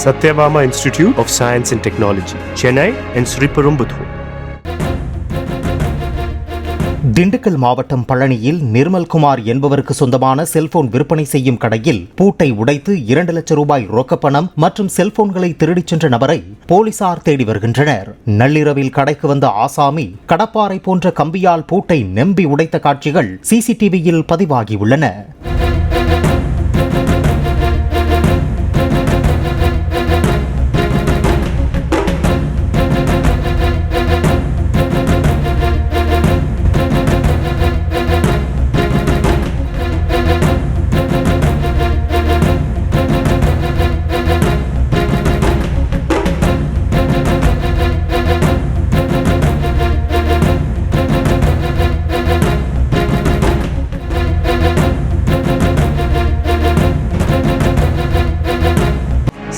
Satyabama Institute of Science and Technology, Chennai and Sriperumbudur. Dindigul மாவட்டம் பழனியில் நிர்மல்குமார் என்பவருக்கு சொந்தமான செல்போன் விற்பனை செய்யும் கடையில் பூட்டை உடைத்து இரண்டு லட்சம் ரூபாய் ரொக்கப்பணம் மற்றும் செல்போன்களை திருடிச் சென்ற நபரை போலீசார் தேடி வருகின்றனர் நள்ளிரவில் கடைக்கு வந்த ஆசாமி கடப்பாறை போன்ற கம்பியால் பூட்டை நெம்பி உடைத்த காட்சிகள் சிசிடிவியில் பதிவாகியுள்ளன